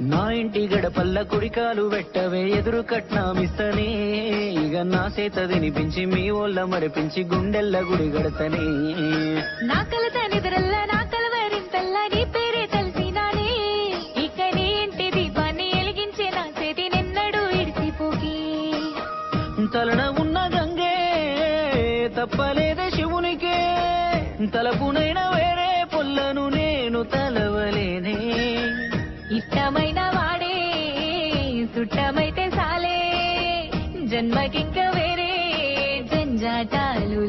నా ఇంటి గడపల్ల కుడికాలు వెట్టవే ఎదురు కట్నామిస్తనే ఇక నా చేత తినిపించి మీ ఓళ్ళ మరిపించి గుండెల్ల గుడి గడతనే. నా కలత నిద్రల్లా నా కలవరింతల్లా నీ పేరే తెలిసినానే. ఇక నీ ఇంటి దీపాన్ని వెలిగించే నా చేతి నిన్నడు ఇడిసిపోకి. తలన ఉన్న గంగే తప్పలేదే శివునికే. తలపునైన ఇష్టమైన వాడే సుట్టమైతే సాలే. జన్మకింక వేరే జంజాటాలు